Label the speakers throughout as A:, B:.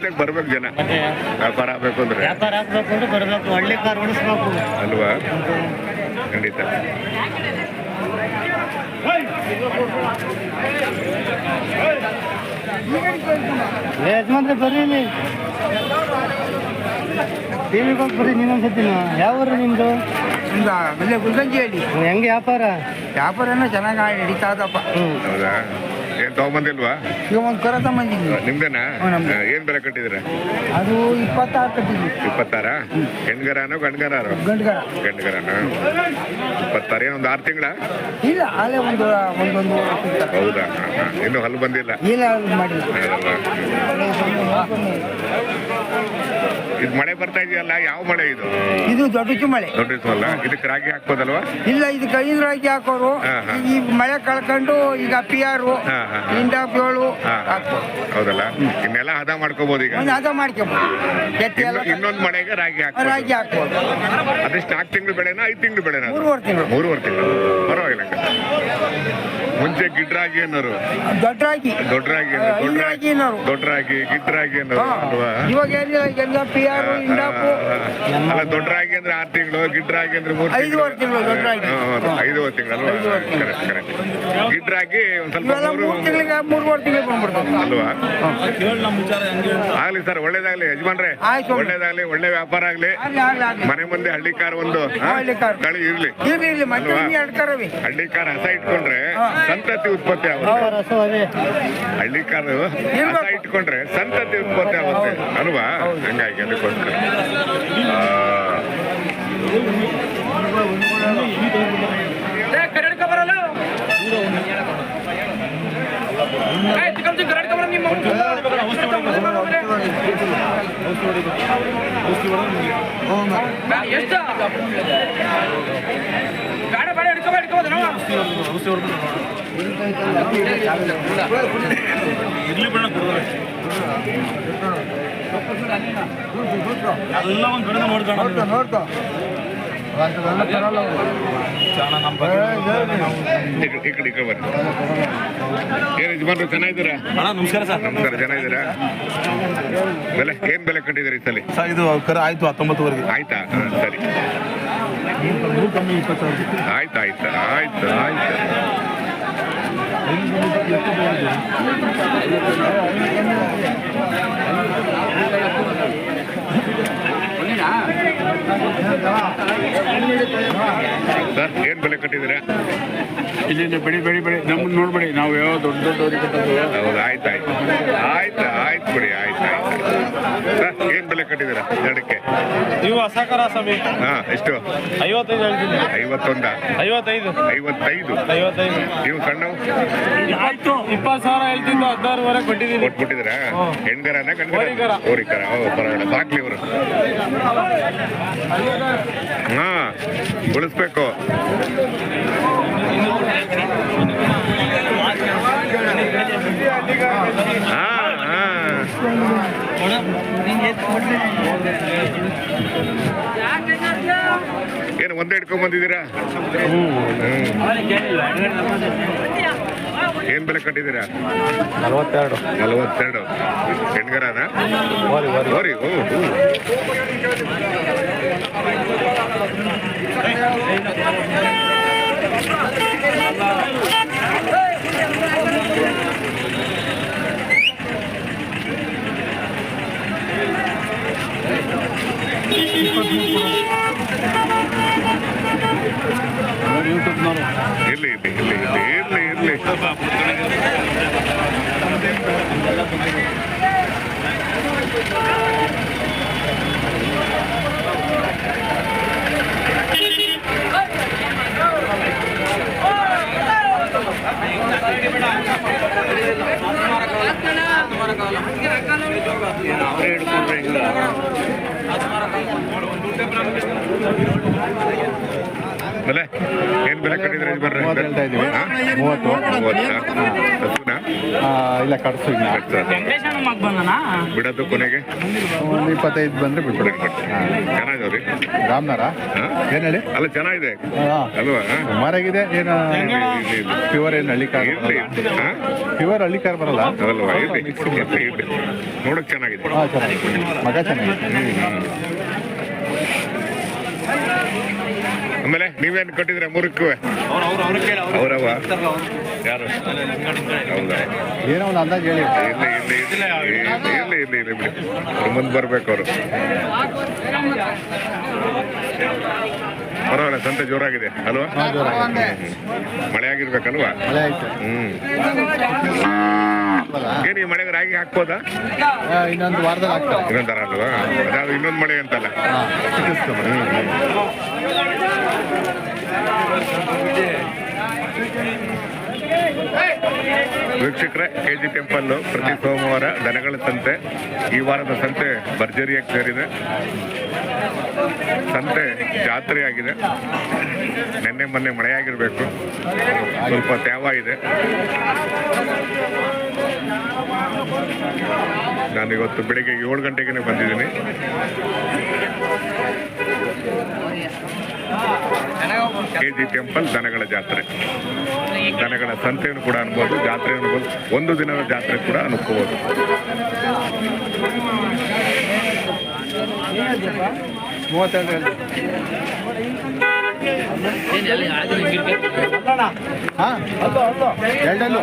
A: ಬರ್ಬೇಕು ಜನ. ವ್ಯಾಪಾರ ಆಗ್ಬೇಕು ಅಂದ್ರೆ.
B: ವ್ಯಾಪಾರ ಆಗ್ಬೇಕು ಅಂದ್ರೆ ಬರ್ಬೇಕು. ಒಳ್ಳೆ ಕಾರ್ ಓಡಿಸ್ಬೇಕು.
A: ಅಲ್ವಾ? ಖಂಡಿತ.
B: ಯಜಮಾನ್ರೆ ಬರ್ರಿ ಇಲ್ಲಿ. ಟಿವಿಗೆ ಹೋಗಿ ಬರ್ರಿ ನೀವೊಂದ್ಸತಿ ಯಾವ ಊರು ನಿಮ್ದು?
C: ಆಮೇಲೆ ಗುಲ್ಗಂಜಿ ಹೇಳಿ
B: ಹೆಂಗೆ ವ್ಯಾಪಾರ?
C: ವ್ಯಾಪಾರನ ಚೆನ್ನಾಗಿ ನಡೀತಾ ಇದಪ್ಪ.
B: ಹ್ಞೂ
A: ಹೌದಾ? ತಗೊಂಬಂದಿಲ್ವಾ
C: ಈಗ ಒಂದು ಕರ ತಗೊಂಬಂದಿದ್ವಿ
A: ನಿಮ್ದೇನಾ?
C: ಹ್ಞೂ, ನಮ್ದು.
A: ಹಾ, ಏನ್ ಬೆಲೆ ಕಟ್ಟಿದ್ರ
C: ಅದು ಇಪ್ಪತ್ತಾರು ಕಟ್ಟಿದ್ವಿ
A: ಇಪ್ಪತ್ತಾರ? ಹೆಣ್ಗರಾನೋ ಗಂಡ್ಗರಾರೋ
C: ಗಂಡ್ಗರ.
A: ಗಂಡ್ಗರಾನ? ಇಪ್ಪತ್ತಾರ ಏನೊಂದು ಆರು ತಿಂಗಳ?
C: ಇಲ್ಲ ಅಲ್ಲೇ ಒಂದು ಒಂದೊಂದು
A: ಹೌದಾ? ಹಾ, ಹಾ. ಇನ್ನೂ ಹಲ್ಲು ಬಂದಿಲ್ಲ.
C: ಇಲ್ಲ ಅದು ಮಾಡಿಲ್ಲ.
A: ಅಲ್ವಾ? ಇದು ಮಳೆ ಬರ್ತಾ ಇದೆಯಲ್ಲ ಯಾವ ಮಳೆ ಇದು?
C: ಇದು ದೊಡ್ಡ ಮಳೆ.
A: ದೊಡ್ಡ ಅಲ್ಲ ಇದಕ್ಕೆ ರಾಗಿ ಹಾಕ್ಬೋದಲ್ವಾ?
C: ಇಲ್ಲ ಇದು ಕೈಂದ್ರಾಗಿ ಹಾಕೋರು.
A: ಹಾ, ಹಾ.
C: ಈ ಮಳೆ ಕಳ್ಕೊಂಡು ಈಗ ಪಿ ಆರು
A: ಹಾ, ಹಾ, ಹಾ.
C: ಇಂಡ ಏಳು
A: ಹಾ, ಹಾ.
C: ಹಾಕ್ಬೋದು.
A: ಹೌದಲ್ಲ? ಇನ್ನೆಲ್ಲ ಹದ ಮಾಡ್ಕೋಬಹುದು ಈಗ?
C: ಹದ
A: ಮಾಡ್ಕೋಬಹುದು ಇನ್ನೊಂದು ಮಳೆಗೆ ರಾಗಿ
C: ರಾಗಿ
A: ಹಾಕ್ಬೋದು. ಅದಷ್ಟು ನಾಲ್ಕು ತಿಂಗಳು ಬೆಳೆನಾ ಐದು ತಿಂಗಳು ಬೆಳೆನಾ ಮೂರು
C: ಮೂರುವರೆ ತಿಂಗಳು.
A: ಮೂರುವರೆ ತಿಂಗಳು. ಪರವಾಗಿಲ್ಲ. ಮುಂಚೆ ಗಿಡ್ರಾಗಿ ಅನ್ನೋರು
C: ದೊಡ್ಡರಾಗಿ
A: ದೊಡ್ಡರಾಗಿ
C: ದೊಡ್ಡರಾಗಿ ಅನ್ನೋರು.
A: ದೊಡ್ಡರಾಗಿ ಗಿಡ್ರಾಗಿ ಅನ್ನೋರು ಅಲ್ವಾ?
C: ಇವಾಗ ಏನಿಲ್ಲ ಎಲ್ಲ ಪಿ ಆರ್ ಇಂಡಾಪು.
A: ಅಲ್ಲ ದೊಡ್ಡರಾಗಿ ಅಂದ್ರೆ ಆರು ತಿಂಗಳು ಗಿಡ್ರಾಗಿ ಅಂದ್ರೆ ಮೂರು
C: ಐದೂವರೆ ತಿಂಗಳು ದೊಡ್ಡರಾಗಿ
A: ಐದುವರೆ ತಿಂಗಳು ಅಲ್ವಾ? ಕರೆಕ್ಟ್ ಕರೆಕ್ಟ್ ಗಿಡ್ರಾಗಿ ಒಂದ್ ಸ್ವಲ್ಪ ಮೂರು
C: ಮೂರು ತಿಂಗಳಿಗೆ ಮೂರುವರೆ ತಿಂಗಳಿಗೆ ವಿಚಾರ
A: ಅಲ್ವಾ? ಆಗ್ಲಿ ಸರ್ ಒಳ್ಳೇದಾಗ್ಲಿ ಯಜಮಾನ್ರೆ. ಒಳ್ಳೇದಾಗ್ಲಿ ಒಳ್ಳೆ ವ್ಯಾಪಾರ ಆಗ್ಲಿ. ಮನೆ ಮುಂದೆ ಹಳ್ಳಿ ಕಾರ್ ಒಂದು?
C: ಹಳ್ಳಿ ಕಾರ್.
A: ಇರ್ಲಿ.
C: ಇರ್ಲಿ
A: ಹಳ್ಳಿ ಕಾರ್ ಹಸ ಇಟ್ಕೊಂಡ್ರೆ. ಸಂತತಿ ಉತ್ಪತ್ತಿ ಆಗುತ್ತೆ. ಹಳ್ಳಿ ಕಾರು ಇಟ್ಕೊಂಡ್ರೆ ಸಂತತಿ ಉತ್ಪತ್ತಿ ಆಗುತ್ತೆ. ಅಲ್ವಾ ಹಂಗಾಗಿ ಅದಕ್ಕೋಸ್ಕರ.
D: ಎಷ್ಟು? ಬೇಡ ಬೇಡ ಹಿಡ್ಕೋಬೇಡ ಹಿಡ್ಕೋಬೋದು ನಾವು.
C: ನೋಡ್ಕೊ ನೋಡ್ಕೊ ಎಲ್ಲ ತರಲ್ಲ ಅವ್ರು.
A: ಈ ಕಡೆ- ಈ ಕಡೆ ಈ ಕಡೆ ಬನ್ನಿ. ಏನ್ ಯಜಮಾನ್ರು ಚೆನ್ನಾಗಿದ್ದೀರಾ?
E: ನಮಸ್ಕಾರ ಸರ್.
A: ನಮಸ್ಕಾರ ಚೆನ್ನಾಗಿದ್ದೀರಾ? ಬೆಲೆ ಏನು ಬೆಲೆ ಕಟ್ಟಿದ್ದೀರಿ ಈ ಸಲ?
E: ಸರ್ ಇದು ಕರ ಆಯ್ತು ಹತ್ತೊಂಬತ್ತುವರೆಗೆ.
A: ಆಯ್ತಾ? ಹಾ, ಸರಿ. ಆಯ್ತು ಆಯ್ತು ಆಯ್ತು ಆಯ್ತು. ಸರ್ ಏನ್ ಬೆಲೆ ಕಟ್ಟಿದ್ದೀರಾ?
F: ಇಲ್ಲಿಂದ ಬೆಳಿ ಬೆಳಿ ಬೆಳಿ ನಮ್ಮನ್ನ ನೋಡ್ಬೇಡಿ ನಾವು ಯಾವ ದೊಡ್ಡ ದೊಡ್ಡ ಕಟ್ಟೋದು
A: ಹೌದು ಆಯ್ತು ಆಯ್ತು ಆಯ್ತು. ಆಯ್ತು ಬಿಡಿ ಆಯ್ತು ಆಯ್ತು. ಏನ್ ಬೆಲೆ ಕಟ್ಟಿದ್ದೀರಾ ಎರಡಕ್ಕೆ?
F: ನೀವು ಅಸಕರ ಸ್ವಾಮಿ.
A: ಹಾ ಎಷ್ಟು?
F: ಐವತ್ತೈದು ಹೇಳ್ತೀನಿ.
A: ಐವತ್ತೊಂದ?
F: ಐವತ್ತೈದು.
A: ಐವತ್ತೈದು?
F: ಐವತ್ತೈದು.
A: ನೀವು ಕಣ್ಣು
F: ಆಯ್ತು ಇಪ್ಪತ್ತು ಸಾವಿರ ಹೇಳ್ತಿದ್ದು ಹದಿನಾರುವರೆ ಕೊಟ್ಟಿದ್ದೀನಿ.
A: ಕೊಟ್ಬಿಟ್ಟಿದ್ದೀರಾ? ಹೆಣ್ಗರನ
F: ಓರಿಕರ
A: ಗಂಡ್ಗರ ಹೋರಿಕರ ಓ ಪರವಾಗಿಲ್ಲ. ಸಾಕ್ಲಿ ಇವರು. ಹಾ ಉಳಿಸ್ಬೇಕು. ಹಾ. ಏನು ಒಂದೇ ಇಟ್ಕೊಂಡ್ ಬಂದಿದ್ದೀರಾ. ಏನ್ ಬೆಲೆ ಕಟ್ಟಿದ್ದೀರಾ?
E: ನಲವತ್ತೆರಡು.
A: ನಲವತ್ತೆರಡು. ಹೆಣ್ಗರನ ಓರಿ ಓ ಹ್ಞೂ ಇರ್ಲಿ ಇರ್ಲಿ ಇರ್ಲಿ ಇರ್ಲಿ ಇರ್ಲಿ ಇರ್ಲಿ ಬೆಲೆ? ಏನು ಬೆಲೆ ಕಟ್ಟಿದ್ರೆ ಬರ್ರಿ?
E: ಹೇಳ್ತಾ ಇದ್ದೀವಿ. ಮೂವತ್ತು. ಇಲ್ಲ ಕಟ್ಸು
D: ವೆಂಕಟೇಶನ
A: ಬಿಡೋದು ಕೊನೆಗೆ?
E: ಒಂದು ಇಪ್ಪತ್ತೈದು ಬಂದರೆ ಬಿಟ್ಬಿಡಿ
A: ಚೆನ್ನಾಗಿದವ್ರಿ
E: ರಾಮನಗರ? ಏನು ಹೇಳಿ?
A: ಅಲ್ಲ ಚೆನ್ನಾಗಿದೆ.
E: ಹಾಂ.
A: ಅಲ್ವಾ?
E: ಸುಮಾರಾಗಿದೆ ಏನು
A: ಇಲ್ಲಿ, ಇಲ್ಲಿ, ಇಲ್ಲಿ.
E: ಪ್ಯೂರ್ ಏನು ಹಳ್ಳಿ ಕಾರ್ ಪ್ಯೂರ್ ಹಳ್ಳಿ ಕಾರ್ ಬರಲ್ಲ.
A: ಅಲ್ವಾ? ನೋಡಕ್ ಚೆನ್ನಾಗಿದೆ.
E: ಮಗ ಚೆನ್ನಾಗಿದೆ.
A: ಆಮೇಲೆ ನೀವೇನು ಕೊಟ್ಟಿದ್ರೆ ಮುರುಕು ಅವರವ? ಯಾರು?
E: ಏನೋ ಒಂದು ಅಂದಾಜು ಹೇಳಿ.
A: ಇಲ್ಲಿ ಇಲ್ಲಿ ಇಲ್ಲಿ ಇಲ್ಲಿ ಇಲ್ಲಿ ಇಲ್ಲಿ ಬಿಡಿ ಮುಂದೆ ಬರ್ಬೇಕು ಅವರು. ಪರವಾಗಿಲ್ಲ ಸಂತೆ ಜೋರಾಗಿದೆ. ಅಲ್ವಾ? ಮಳೆ ಆಗಿರ್ಬೇಕಲ್ವಾ?
E: ಮಳೆ ಆಯ್ತು.
A: ಹ್ಮ್. ಏನ್ ಈ ಮಳೆಗೆ ರಾಗಿ ಹಾಕ್ಬೋದಾ?
E: ಇನ್ನೊಂದು ವಾರದಲ್ಲಿ
A: ಅಲ್ವಾ? ಅದಾವ ಇನ್ನೊಂದು ಮಳೆ ಅಂತಲ್ಲ. ವೀಕ್ಷಕರೇ ಕೆ ಜಿ ಟೆಂಪಲ್ ಪ್ರತಿ ಸೋಮವಾರ ದನಗಳ ಸಂತೆ ಈ ವಾರದ ಸಂತೆ ಭರ್ಜರಿಯಾಗಿ ಸೇರಿದೆ. ಸಂತೆ ಜಾತ್ರೆ ಆಗಿದೆ ನಿನ್ನೆ ಮೊನ್ನೆ ಮಳೆಯಾಗಿರಬೇಕು. ಸ್ವಲ್ಪ ತ್ಯಾವ ಇದೆ. ನಾನು ಇವತ್ತು ಬೆಳಿಗ್ಗೆ ಏಳು ಗಂಟೆಗೆ ಬಂದಿದ್ದೀನಿ. ಕೆ ಜಿ ಟೆಂಪಲ್ ದನಗಳ ಜಾತ್ರೆ. ದನಗಳ ಸಂತೆಯನ್ನು ಕೂಡ ಅನ್ಬೋದು, ಜಾತ್ರೆ ಅನ್ಬೋದು, ಒಂದು ದಿನದ ಜಾತ್ರೆ ಕೂಡ ಅನ್ಕೋಬಹುದು
E: ಮೂವತ್ತೆರಡು ಹಾಂ ಎರಡಲ್ಲೂ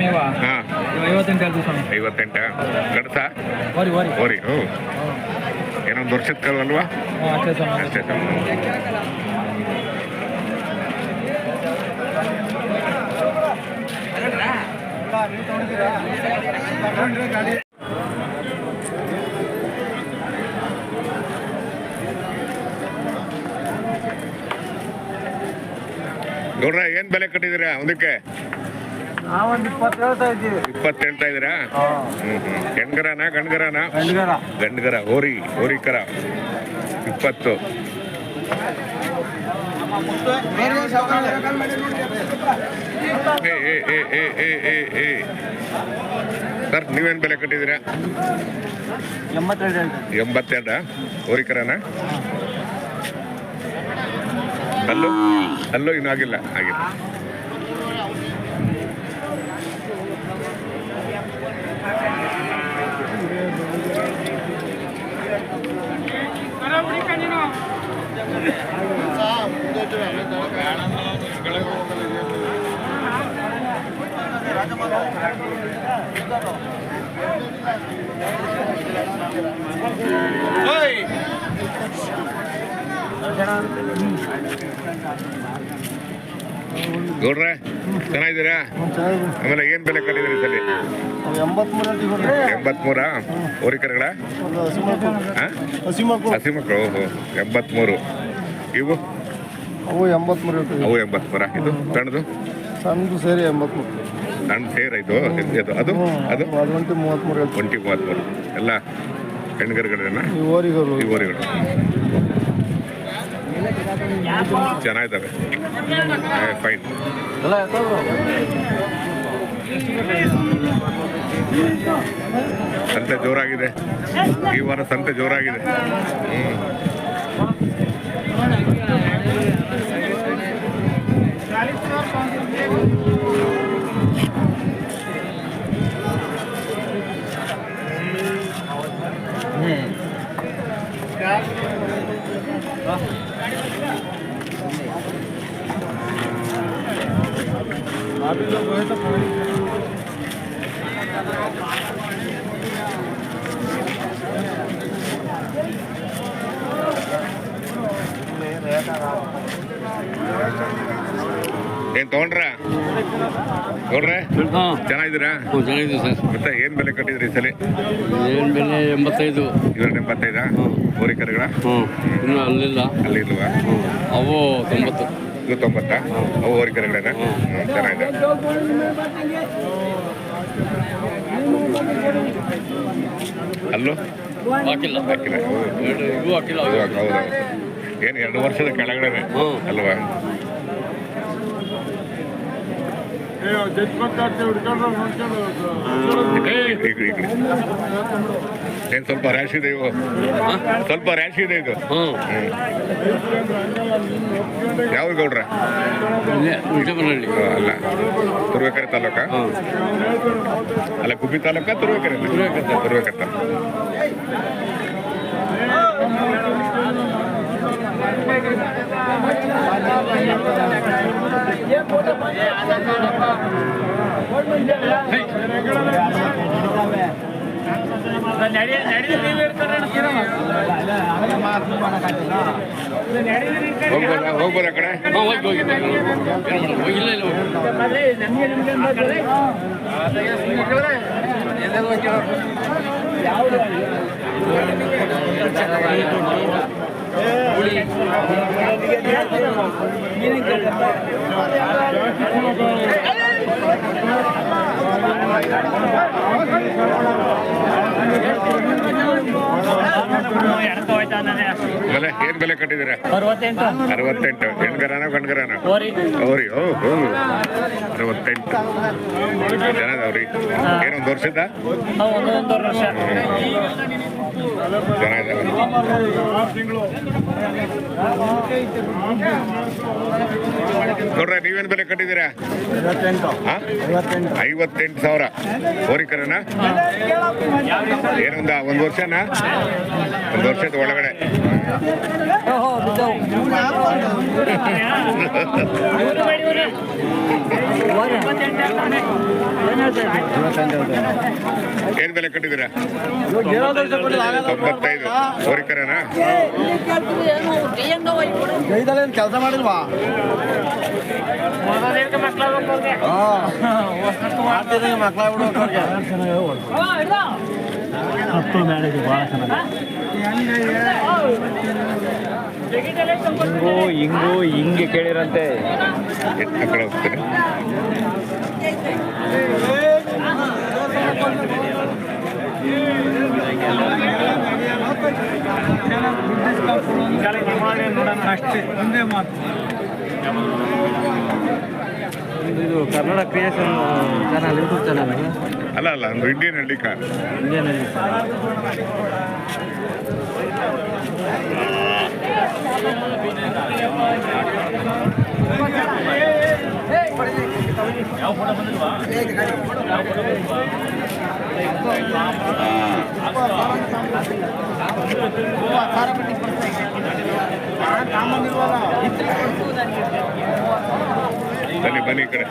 D: ಸಮಯವ?
A: ಹಾ.
D: ಐವತ್ತೆಂಟು ಹೇಳ್ತೀವಿ ಸ್ವಾಮಿ.
A: ಐವತ್ತೆಂಟ? ಕಡಸ
D: ಓರಿ ಓರಿ.
A: ಓರಿ ಹ್ಞೂ ಏನೊಂದು ವರ್ಷದ ಕಲ್ವಲ್ವಾ
D: ಹ್ಞೂ ಅಷ್ಟೇ ಸ್ವಾಮಿ.
A: ಅಷ್ಟೇ ಸ್ವಾಮಿ. ನೋಡ್ರ ಏನ್ ಬೆಲೆ ಕಟ್ಟಿದ್ದೀರಾ? ಒಂದಕ್ಕೆ?
G: ನಾವೊಂದು ಇಪ್ಪತ್ತು ಹೇಳ್ತಾ
A: ಇದ್ದೀರಾ? ಹೆಣ್ಗರನ ಗಂಡ್ಗರನ?
G: ಗಂಡುಗರ.
A: ಹೋರಿ ಹೋರಿಕರ. ಇಪ್ಪತ್ತು. ಸರ್ ನೀವೇನ್ ಬೆಲೆ ಕಟ್ಟಿದ್ದೀರಾ?
G: ಎಂಬತ್ತೆರಡ?
A: ಹೋರಿಕರನ? ಅಲ್ಲೂ ಅಲ್ಲೂ ಇನ್ನೂ ಆಗಿಲ್ಲ. ಆಗಿಲ್ಲ. صاحب جو ಗೌಡ್ರೆ ಚೆನ್ನಾಗಿದ್ದೀರಾ? ಆಮೇಲೆ ಏನ್ ಬೆಲೆ ಕಟ್ಟಿದ್ರಿ ಸರಿ
C: ಎಂಬತ್ಮೂರು?
A: ಹೋರಿಕರುಗಳ
C: ಹಸಿ ಮಕ್ಕಳು
A: ಓಹೋ ಎಂಬತ್ಮೂರು. ಇವು?
C: ಅವು ಎಂಬತ್ಮೂರು
A: ಅವು ಎಂಬತ್ಮೂರ? ಇದು ಸಣ್ಣದು?
C: ಸಣ್ಣದು ಸೇರಿ ಎಂಬತ್ಮೂರು.
A: ಸಣ್ಣ ಸೇರ್ ಇದು ಅದು? ಅದು?
C: ಅದು ಒಂಟಿ ಮೂವತ್ತ್ಮೂರು ಹೇಳ್ತೀವಿ.
A: ಒಂಟಿ ಮೂವತ್ಮೂರು. ಎಲ್ಲ
C: ಓರಿಗರು.
A: ಈ ಊರುಗಳು ಚೆನ್ನಾಗಿದ್ದಾವೆ. ಫೈನ್ ಸಂತೆ ಜೋರಾಗಿದೆ. ಈ ವಾರ ಸಂತೆ ಜೋರಾಗಿದೆ. ನೋಡ್ರೆ
F: ಹಾಂ.
A: ಚೆನ್ನಾಗಿದ್ದೀರಾ?
F: ಚೆನ್ನಾಗಿದೆ ಸರ್.
A: ಮತ್ತೆ ಏನ್ ಬೆಲೆ ಕಟ್ಟಿದ್ರಿ ಈ ಸಲ?
F: ಏನು ಬೆಲೆ? ಎಂಬತ್ತೈದು.
A: ಇವೆರಡು ಎಂಬತ್ತೈದಾ? ಹೋರಿಕರುಗಳ
F: ಹ್ಞೂ. ಇನ್ನೂ ಅಲ್ಲಿಲ್ಲ.
A: ಅಲ್ಲಿ ಇಲ್ವಾ
F: ಅವು ತೊಂಬತ್ತು.
A: ಇದು ತೊಂಬತ್ತಾ? ಅವು ಹೋರಿಕರುಗಳೇನ ಹ್ಞೂ. ಚೆನ್ನಾಗಿದೆ. ಅಲ್ಲೂ?
F: ಹಾಕಿಲ್ಲ.
A: ಹಾಕಿಲ್ಲ. ಹೌದು. ಹೌದು, ಏನು ಎರಡು ವರ್ಷದ ಕೆಳಗಡೆ. ಅಲ್ವಾ? ಏನು ಸ್ವಲ್ಪ ರ್ಯಾಶ್ ಇದೆ ಇವು ಸ್ವಲ್ಪ ರ್ಯಾಶ್ ಇದೆ ಇದು.
F: ಹ್ಞೂ.
A: ಯಾವ ಗೌಡ್ರ? ಅಲ್ಲ. ತುರುವೇಕೆರೆ ತಾಲೂಕ? ಅಲ್ಲ ಗುಬ್ಬಿ ತಾಲೂಕ ತುರುವೇಕೆರೆ? ತುರುವೇಕೆರೆ ತಾಲೂಕು. ಹೋಗ್ಬೋದಾ ಆ ಕಡೆ
F: ಹೋಗಿ ಹೋಗಿ ಹೋಗಿಲ್ಲ ಇಲ್ಲ ಹೋಗಿ
A: ಬೆಲೆ ಏನ್ ಬೆಲೆ ಕಟ್ಟಿದಿರ
D: ಅರವತ್ತೆಂಟು.
A: ಹೆಣ್ಗರನ ಗಂಡ್ಗರನ?
D: ಓರಿ
A: ಅವ್ರಿ ಓ ಹೋ. ಅರವತ್ತೆಂಟು. ಚೆನ್ನಾಗವ್ರಿ ಏನೊಂದು ವರ್ಷದ? ಚೆನ್ನಾಗಿದ್ದಾವೆ ನೋಡ್ರ ನೀವೇನ್ ಬೆಲೆ ಕಟ್ಟಿದೀರ? ಐವತ್ತೆಂಟು. ಸಾವಿರ. ಹೋರಿಕರನ ಏನೊಂದ ಒಂದು ವರ್ಷನಾ? ಒಂದು ವರ್ಷದ ಒಳಗಡೆ. ಏನ್ ಬೆಲೆ ಕಟ್ಟಿದ್ದೀರಾ? ತೊಂಬತ್ತೈದು.
C: ಕೆಲಸ ಮಾಡಿಲ್ವಾ ಮಕ್ಕಳ
D: ಹತ್ತು ಮೇಳಿಗೆ ಭಾಳ ಹಿಂಗು ಹಿಂಗು ಹಿಂಗೆ ಕೇಳಿರಂತೆ.
A: ಹೋಗ್ತೀನಿ
D: ಅಷ್ಟೇ ಇದು Kannada creation channel YouTube channel
A: ಅಲ್ಲ ಅಲ್ಲ ಅಂದ್ರೆ ಇಂಡಿಯನ್ ಹಳ್ಳಿ ಕಾರ್
D: ಇಂಡಿಯನಲ್ಲಿ
A: ಬನ್ನಿ ಬನ್ನಿ ಈ ಕಡೆ